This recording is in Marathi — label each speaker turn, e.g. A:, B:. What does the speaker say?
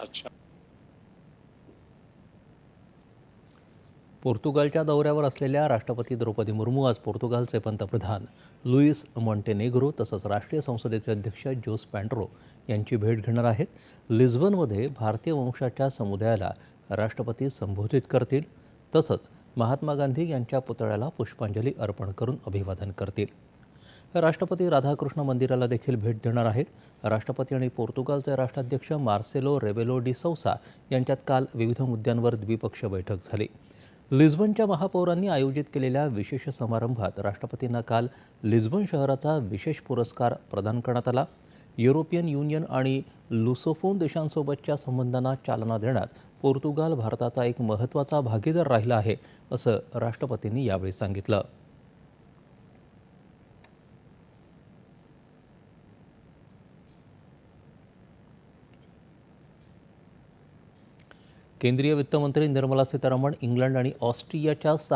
A: अच्छा.
B: पोर्तुगालच्या दौऱ्यावर असलेल्या राष्ट्रपती द्रौपदी मुर्मू आज पोर्तुगालचे पंतप्रधान लुईस मॉन्टेनेग्रो तसंच राष्ट्रीय संसदेचे अध्यक्ष जोस पँड्रो यांची भेट घेणार आहेत. लिस्बनमध्ये भारतीय वंशाच्या समुदायाला राष्ट्रपती संबोधित करतील. तसंच महात्मा गांधी यांच्या पुतळ्याला पुष्पांजली अर्पण करून अभिवादन करतील. राष्ट्रपती राधाकृष्ण मंदिराला देखील भेट देणार आहेत. राष्ट्रपती आणि पोर्तुगालचे राष्ट्राध्यक्ष मार्सेलो रेबेलो डी सौसा यांच्यात काल विविध मुद्द्यांवर द्विपक्षीय बैठक झाली. लिस्बनच्या महापौरांनी आयोजित केलेल्या विशेष समारंभात राष्ट्रपतींना काल लिस्बन शहराचा विशेष पुरस्कार प्रदान करण्यात आला. युरोपियन युनियन आणि लुसोफोन देशांसोबतच्या संबंधांना चालना देण्यात पोर्तुगाल भारताचा एक महत्त्वाचा भागीदार राहिला आहे असं राष्ट्रपतींनी यावेळी सांगितलं. केंद्रीय वित्तमंत्री निर्मला सीतारामन इंग्लंड आणि ऑस्ट्रियाच्या